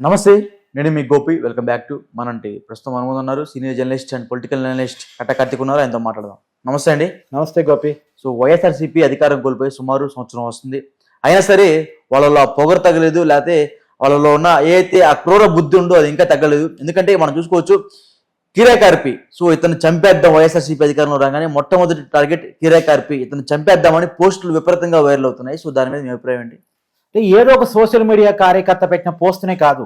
నమస్తే నేను మీ గోపి. వెల్కమ్ బ్యాక్ టు మనంటి. ప్రస్తుతం మన ముందు ఉన్నారు senior journalist and political analyst Katta Karthik ఉన్నారు. ఆయనతో మాట్లాడదాం. నమస్తే అండి. నమస్తే గోపి. సో వైఎస్ఆర్సీపీ అధికారం కోల్పోయి సుమారు సంవత్సరం వస్తుంది. అయినా సరే వాళ్ళలో ఆ పొగరు తగ్గలేదు లేకపోతే వాళ్ళలో ఉన్న ఏదైతే ఆ క్రూర బుద్ధి ఉందో అది ఇంకా తగ్గలేదు. ఎందుకంటే మనం చూసుకోవచ్చు కీరే కార్పి సో ఇతను చంపేద్దాం వైఎస్ఆర్సీపీ అధికారంలో రాగానే మొట్టమొదటి టార్గెట్ కీరే కార్పి ఇతను చంపేద్దామని పోస్టులు విపరీతంగా వైరల్ అవుతున్నాయి. సో దాని మీద మీ అభిప్రాయం ఏంటి? అంటే ఏదో ఒక సోషల్ మీడియా కార్యకర్త పెట్టిన పోస్ట్నే కాదు.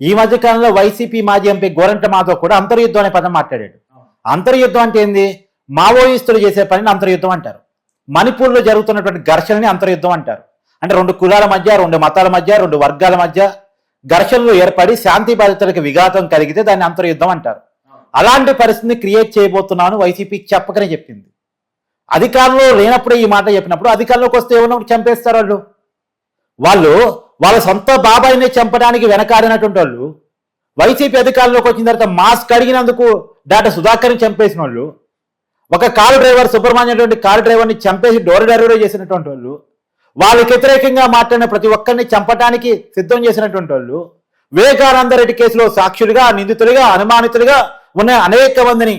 ఈ మధ్య కాలంలో వైసీపీ మాజీ ఎంపీ గోరంట మాధవ్ కూడా అంతర్యుద్ధం అనే పదం మాట్లాడాడు. అంతర్యుద్ధం అంటే ఏంది? మావోయిస్టులు చేసే పనిని అంతర్యుద్ధం అంటారు. మణిపూర్లో జరుగుతున్నటువంటి ఘర్షణని అంతర్యుద్ధం అంటారు. అంటే రెండు కులాల మధ్య రెండు మతాల మధ్య రెండు వర్గాల మధ్య ఘర్షణలు ఏర్పడి శాంతి బాధితులకు విఘాతం కలిగితే దాన్ని అంతర్యుద్ధం అంటారు. అలాంటి పరిస్థితిని క్రియేట్ చేయబోతున్నాను వైసీపీ చెప్పకనే చెప్పింది. అధికారంలో లేనప్పుడే ఈ మాట చెప్పినప్పుడు అధికారంలోకి వస్తే ఏమన్నా చంపేస్తారు వాళ్ళు? వాళ్ళు వాళ్ళ సొంత బాబాయిని చంపడానికి వెనకాడినటువంటి వాళ్ళు వైసీపీ అధికారంలోకి వచ్చిన తర్వాత మాస్క్ అడిగినందుకు డాక్టర్ సుధాకర్ని చంపేసిన వాళ్ళు ఒక కారు డ్రైవర్ సుబ్రహ్మణ్యం కారు డ్రైవర్ని చంపేసి డోర్ డెలివరీ చేసినటువంటి వాళ్ళు వాళ్ళకి వ్యతిరేకంగా మాట్లాడిన ప్రతి ఒక్కరిని చంపడానికి సిద్ధం చేసినటువంటి వాళ్ళు వివేకానంద రెడ్డి కేసులో సాక్షులుగా నిందితులుగా అనుమానితులుగా ఉన్న అనేక మందిని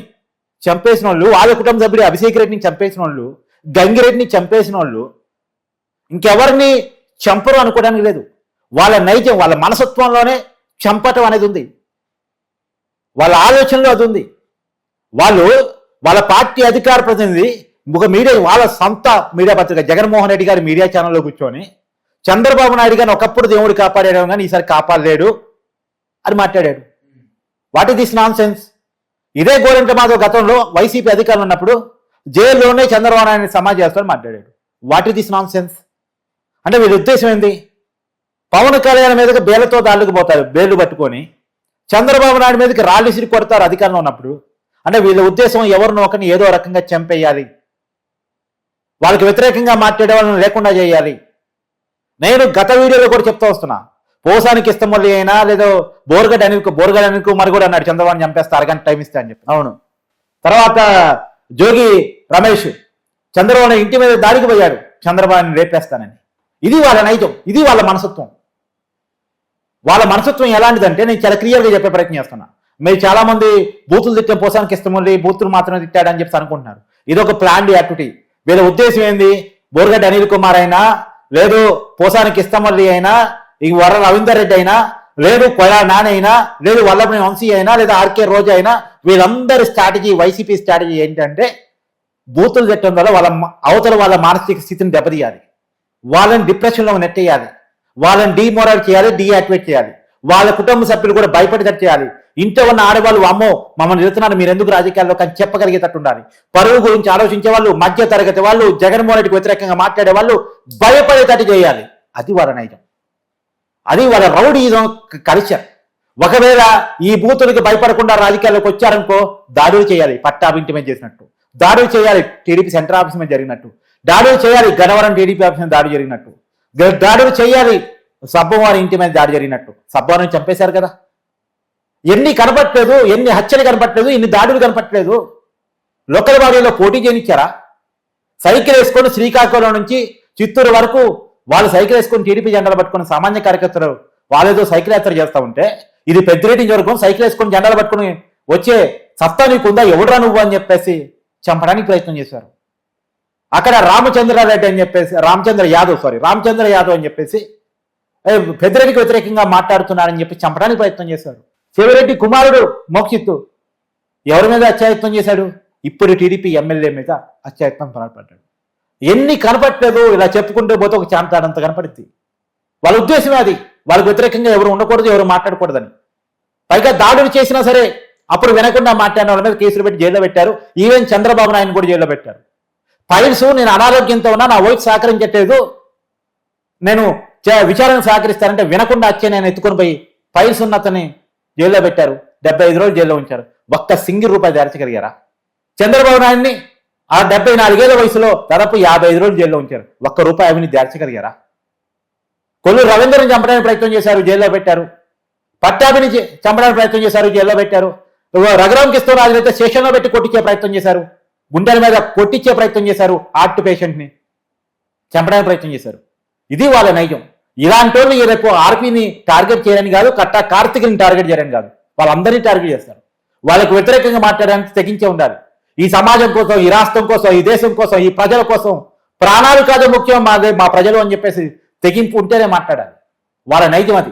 చంపేసిన వాళ్ళు వాళ్ళ కుటుంబ సభ్యుడు అభిషేక్ రెడ్డిని చంపేసిన వాళ్ళు గంగిరెడ్డిని చంపేసిన వాళ్ళు ఇంకెవరిని చంపరు అనుకోవడానికి లేదు. వాళ్ళ నైజం వాళ్ళ మనసత్వంలోనే చంపటం అనేది ఉంది. వాళ్ళ ఆలోచనలో అది ఉంది. వాళ్ళు వాళ్ళ పార్టీ అధికార ప్రతినిధి ఒక మీడియా వాళ్ళ సొంత మీడియా పత్రిక జగన్మోహన్ రెడ్డి గారి మీడియా ఛానల్లో కూర్చొని చంద్రబాబు నాయుడు గారిని ఒకప్పుడు దేవుడు కాపాడాడు కానీ ఈసారి కాపాడలేడు అని మాట్లాడాడు. What is this nonsense ఇదే గోరంట మాధవ్ గతంలో వైసీపీ అధికారులు ఉన్నప్పుడు జైల్లోనే చంద్రబాబు నాయుడు సమాజ్ చేస్తారని మాట్లాడాడు. What is this nonsense అంటే వీళ్ళ ఉద్దేశం ఏంది? పవన్ కళ్యాణ్ మీదకి బేలతో దాళ్ళకి పోతారు బేలు పట్టుకొని. చంద్రబాబు నాయుడు మీదకి రాళ్ళు కొడతారు అధికారంలో ఉన్నప్పుడు. అంటే వీళ్ళ ఉద్దేశం ఎవరినో ఒకరిని ఏదో రకంగా చంపేయాలి. వాళ్ళకి వ్యతిరేకంగా మాట్లాడే వాళ్ళని లేకుండా చేయాలి. నేను గత వీడియోలో కూడా చెప్తా వస్తున్నా. పోసానికి ఇష్టం వల్ల అయినా లేదో బోర్గడ్ అనిల్ బోర్గడ్ అనిల్ కుమార్ కూడా అన్నాడు చంద్రబాబు చంపేస్తా అరగంట టైం ఇస్తా అని చెప్పి. అవును. తర్వాత జోగి రమేష్ చంద్రబాబు ఇంటి మీద దాడికి పోయాడు. చంద్రబాబుని రేపేస్తానని. ఇది వాళ్ళ నైజం ఇది వాళ్ళ మనసత్వం వాళ్ళ మనసత్వం ఎలాంటిదంటే నేను చాలా క్లియర్గా చెప్పే ప్రయత్నం చేస్తున్నా. మీరు చాలా మంది బూతులు తిట్టే పోసానికి ఇష్టమల్లి బూతులు మాత్రమే తిట్టాడని చెప్పి అనుకుంటున్నారు. ఇది ఒక ప్లాన్ యాక్టివిటీ వీళ్ళ ఉద్దేశం ఏంది? బోర్గడ్డ అనిల్ కుమార్ అయినా లేదు పోసానికి ఇష్టమల్లి అయినా ఈ వర రవీందర్ రెడ్డి అయినా లేదు కొయా నానైనా అయినా లేదు వల్లభని వంశీ అయినా లేదా ఆర్కే రోజా అయినా వీళ్ళందరి స్ట్రాటజీ వైసీపీ స్ట్రాటజీ ఏంటంటే బూతులు తిట్టడం వల్ల వాళ్ళ అవతల వాళ్ళ మానసిక స్థితిని దెబ్బతీయాలి. వాళ్ళని డిప్రెషన్లో నెట్టేయాలి వాళ్ళని డిమోరల్ చేయాలి డీయాక్టివేట్ చేయాలి. వాళ్ళ కుటుంబ సభ్యులు కూడా భయపడేటట్టు చేయాలి. ఇంట్లో ఉన్న ఆడవాళ్ళు అమ్మో మమ్మల్ని వెళ్తున్నారు మీరు ఎందుకు రాజకీయాల్లో కానీ చెప్పగలిగేటట్టు ఉండాలి. పరువు గురించి ఆలోచించే వాళ్ళు మధ్య తరగతి వాళ్ళు జగన్మోహన్ రెడ్డికి వ్యతిరేకంగా మాట్లాడే వాళ్ళు భయపడేటట్టు చేయాలి. అది వాళ్ళ నైజం. అది వాళ్ళ రౌడీజం కల్చర్. ఒకవేళ ఈ బూతులకి భయపడకుండా రాజకీయాల్లోకి వచ్చారనుకో దాడులు చేయాలి. పట్టాభింటి మీద చేసినట్టు. దాడులు చేయాలి. టీడీపీ సెంటర్ ఆఫీస్ మీద జరిగినట్టు. దాడులు చేయాలి. గన్నవరం టీడీపీ ఆఫీస్ దాడి జరిగినట్టు. దాడులు చేయాలి. సబ్బవారి ఇంటి మీద దాడి జరిగినట్టు. సబ్బవారిని చంపేశారు కదా. ఎన్ని కనపట్లేదు ఎన్ని హత్యలు కనపట్లేదు ఎన్ని దాడులు కనపట్లేదు. లోకల్ బాడీలో పోటీ చేయనిచ్చారా? సైకిల్ వేసుకొని శ్రీకాకుళం నుంచి చిత్తూరు వరకు వాళ్ళు సైకిల్ వేసుకొని టీడీపీ జెండాలు పట్టుకుని సామాన్య కార్యకర్తలు వాళ్ళేదో సైకిల్ యాత్ర చేస్తా ఉంటే ఇది పెద్దిరెడ్డి వరకు సైకిల్ వేసుకొని జెండాలు పట్టుకుని వచ్చే సత్తా నీకుందా? ఎవడురా నువ్వు అని చెప్పేసి చంపడానికి ప్రయత్నం చేశారు. అక్కడ రామచంద్రారెడ్డి అని చెప్పేసి రామచంద్ర యాదవ్ సారీ రామచంద్ర యాదవ్ అని చెప్పేసి ఏ, పెద్దిరెడ్డికి వ్యతిరేకంగా మాట్లాడుతున్నారని చెప్పి చంపడానికి ప్రయత్నం చేశారు. శివరెడ్డి కుమారుడు మోక్షిత్తు ఎవరి మీద అత్యాయత్నం చేశాడు? ఇప్పుడు టీడీపీ ఎమ్మెల్యే మీద అత్యాయత్నం పాల్పడ్డాడు. ఎన్ని కనపట్లేదు ఇలా చెప్పుకుంటూ పోతే ఒక చాంతాడంత కనపడింది వాళ్ళ ఉద్దేశం అది. వాళ్ళకి వ్యతిరేకంగా ఎవరు ఉండకూడదు ఎవరు మాట్లాడకూడదని. పైగా దాడులు చేసినా సరే అప్పుడు వినకుండా మాట్లాడిన వాళ్ళ మీద కేసులు పెట్టి జైల్లో పెట్టారు. ఈవెన్ చంద్రబాబు నాయుడు కూడా జైల్లో పెట్టారు. ఫైల్స్ నేను అనారోగ్యంతో ఉన్నా నా వైఫ్ సహకరించట్లేదు. నేను విచారణ సహకరిస్తానంటే వినకుండా వచ్చే నేను ఎత్తుకొని పోయి ఫైల్స్ ఉన్న అతన్ని జైల్లో పెట్టారు. డెబ్బై ఐదు రోజులు జైల్లో ఉంచారు. ఒక్క సింగిల్ రూపాయి దార్చగలిగారా చంద్రబాబు నాయుడిని ఆ డెబ్బై నాలుగేళ్ళ వయసులో దాదాపు యాభై ఐదు రోజులు జైల్లో ఉంచారు. ఒక్క రూపాయి అవిని దార్చగలిగారా కొల్లు రవీంద్రని చంపడానికి ప్రయత్నం చేశారు జైల్లో పెట్టారు. పట్టాభిని చంపడానికి ప్రయత్నం చేశారు జైల్లో పెట్టారు. రఘురాం కిస్తోరాజు అయితే స్టేషన్లో పెట్టి కొట్టించే ప్రయత్నం చేశారు. గుండెల మీద కొట్టించే ప్రయత్నం చేశారు హార్ట్ పేషెంట్ని చంపడానికి ప్రయత్నం చేశారు. ఇది వాళ్ళ నైజం. ఇలాంటి వాళ్ళు రేపు ఆర్పీని టార్గెట్ చేయడానికి కాదు కట్టా కార్తిక్ని టార్గెట్ చేయడానికి కాదు. వాళ్ళందరినీ టార్గెట్ చేస్తారు. వాళ్ళకి వ్యతిరేకంగా మాట్లాడడానికి తెగించే ఉండాలి. ఈ సమాజం కోసం ఈ రాష్ట్రం కోసం ఈ దేశం కోసం ఈ ప్రజల కోసం ప్రాణాలు కాదు ముఖ్యం మాదే మా ప్రజలు అని చెప్పేసి తెగింపు ఉంటేనే మాట్లాడాలి. వాళ్ళ నైజం అది.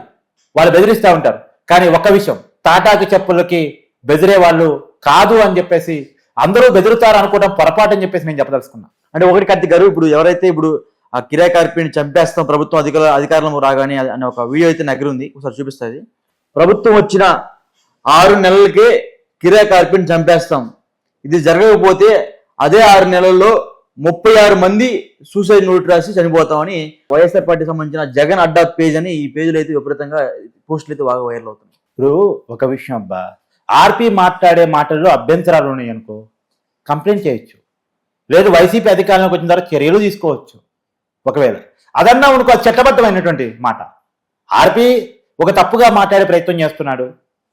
వాళ్ళు బెదిరిస్తూ ఉంటారు. కానీ ఒక్క విషయం తాటాకు చెప్పులకి బెదిరే వాళ్ళు కాదు అని చెప్పేసి అందరూ బెదురుతారు అనుకోవడం పొరపాటు అని చెప్పేసి నేను చెప్పదలుచుకున్నా. అంటే ఒకటి కత్తి గారు ఇప్పుడు ఎవరైతే ఇప్పుడు ఆ కిరాయి కార్పీని చంపేస్తాం ప్రభుత్వం అధికార అధికారం రాగానే అనే ఒక వీడియో అయితే నా దగ్గర ఉంది ఒకసారి చూపిస్తుంది. ప్రభుత్వం వచ్చిన ఆరు నెలలకే కిరాయి కార్పీని చంపేస్తాం. ఇది జరగకపోతే అదే ఆరు నెలల్లో ముప్పై ఆరు మంది సూసైడ్ నోట్ రాసి చనిపోతామని వైఎస్ఆర్ పార్టీ సంబంధించిన జగన్ అడ్డా పేజ్ అని ఈ పేజీలో అయితే విపరీతంగా పోస్టులు అయితే బాగా వైరల్ అవుతున్నాయి. ఇప్పుడు ఒక విషయం అబ్బా ఆర్పి మాట్లాడే మాటల్లో అభ్యంతరాలు ఉన్నాయి అనుకో కంప్లైంట్ చేయొచ్చు. లేదు వైసీపీ అధికారంలోకి వచ్చిన తర్వాత చర్యలు తీసుకోవచ్చు. ఒకవేళ అదన్నా అనుకో చట్టబద్ధమైనటువంటి మాట. ఆర్పి ఒక తప్పుగా మాట్లాడే ప్రయత్నం చేస్తున్నాడు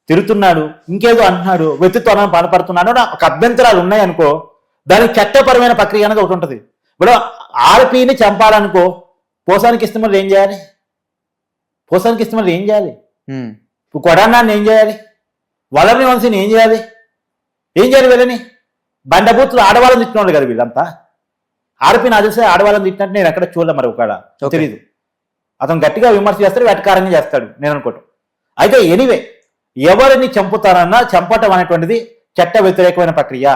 తిరుగుతున్నాడు ఇంకేదో అంటున్నాడు వ్యక్తిత్వాన్ని పాల్పడుతున్నాడు ఒక అభ్యంతరాలు ఉన్నాయనుకో దానికి చట్టపరమైన ప్రక్రియ అనేది ఒకటి ఉంటుంది. ఇప్పుడు ఆర్పిని చంపాలనుకో పోసానికి ఇష్టమని ఏం చేయాలి? పోసానికి ఇష్టమని ఏం చేయాలి? కొడాన్నాన్ని ఏం చేయాలి? వలర్ని వంశీని ఏం చేయాలి? ఏం చేయాలి వీళ్ళని? బండబూతులు ఆడవాళ్ళని తిట్టినోళ్ళు కదా వీళ్ళంతా. ఆర్పి నా తెలిసి ఆడవాళ్ళని తిట్టినట్టు నేను ఎక్కడ చూడలే మరి ఒక Okay. తెలీదు. అతను గట్టిగా విమర్శ చేస్తాడు వెటకారంగా చేస్తాడు నేను అనుకోవటం. అయితే ఎనివే ఎవరిని చంపుతారన్నా చంపటం అనేటువంటిది చట్ట వ్యతిరేకమైన ప్రక్రియ.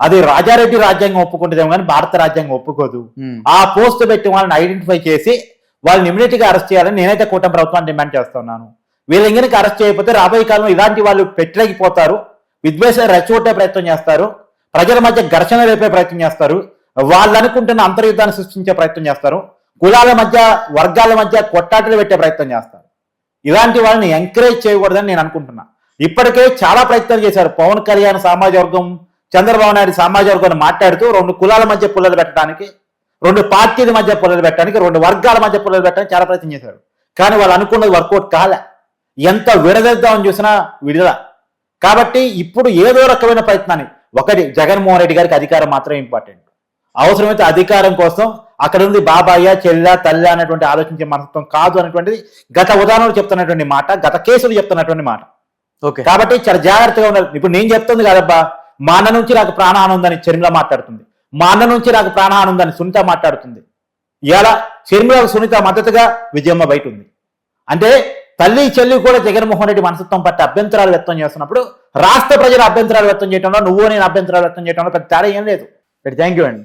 అది రాజారెడ్డి రాజ్యాంగం ఒప్పుకుంటుందేమో కానీ భారత రాజ్యాంగం ఒప్పుకోదు. ఆ పోస్ట్ పెట్టి వాళ్ళని ఐడెంటిఫై చేసి వాళ్ళని ఇమీడియట్గా అరెస్ట్ చేయాలని నేనైతే కూటమి ప్రభుత్వాన్ని డిమాండ్ చేస్తున్నాను వీళ్ళు ఇంకనకి అరెస్ట్ చేయకపోతే రాబోయే కాలంలో ఇలాంటి వాళ్ళు పెట్టలేకపోతారు. విద్వేషాలు రెచ్చగొట్టే ప్రయత్నం చేస్తారు. ప్రజల మధ్య ఘర్షణ రేపే ప్రయత్నం చేస్తారు. వాళ్ళు అనుకుంటున్న అంతర్యుద్ధాన్ని సృష్టించే ప్రయత్నం చేస్తారు. కులాల మధ్య వర్గాల మధ్య కొట్టాటలు పెట్టే ప్రయత్నం చేస్తారు. ఇలాంటి వాళ్ళని ఎంకరేజ్ చేయకూడదని నేను అనుకుంటున్నా. ఇప్పటికే చాలా ప్రయత్నాలు చేశారు. పవన్ కళ్యాణ్ సామాజిక వర్గం చంద్రబాబు నాయుడు సామాజిక వర్గాన్ని మాట్లాడుతూ రెండు కులాల మధ్య పుల్లలు పెట్టడానికి రెండు పార్టీల మధ్య పుల్లలు పెట్టడానికి రెండు వర్గాల మధ్య పుల్లలు పెట్టడానికి చాలా ప్రయత్నం చేశారు. కానీ వాళ్ళు అనుకున్నది వర్కౌట్ కాలే. ఎంత విడదీద్దామని చూసినా విడుదల. కాబట్టి ఇప్పుడు ఏదో రకమైన ప్రయత్నాన్ని. ఒకటి జగన్మోహన్ రెడ్డి గారికి అధికారం మాత్రమే ఇంపార్టెంట్. అవసరమైతే అధికారం కోసం అక్కడ ఉంది బాబాయ్య చెల్ల తల్లి అనేటువంటి ఆలోచించే మనస్తత్వం కాదు అనేటువంటిది గత ఉదాహరణలు చెప్తున్నటువంటి మాట గత కేసులు చెప్తున్నటువంటి మాట. ఓకే. కాబట్టి చాలా జాగ్రత్తగా ఉండాలి. ఇప్పుడు నేను చెప్తుంది కదబ్బా మా అన్న నుంచి నాకు ఉందని చర్మిల మాట్లాడుతుంది. మా అన్న నుంచి నాకు ప్రాణహాని ఉందని సునీత మాట్లాడుతుంది. ఇలా చర్మిల సునీత మద్దతుగా విజయమ్మ బయట ఉంది. అంటే తల్లి చెల్లి కూడా జగన్మోహన్ రెడ్డి మనసత్వం పట్ల అభ్యంతరాలు వ్యక్తం చేస్తున్నప్పుడు రాష్ట్ర ప్రజల అభ్యంతరాలు వ్యక్తం చేయడంలో నువ్వు నేను అభ్యంతరాలు వ్యక్తం చేయడంలో పెద్ద తేడా ఏం లేదు. థ్యాంక్ యూ అండి.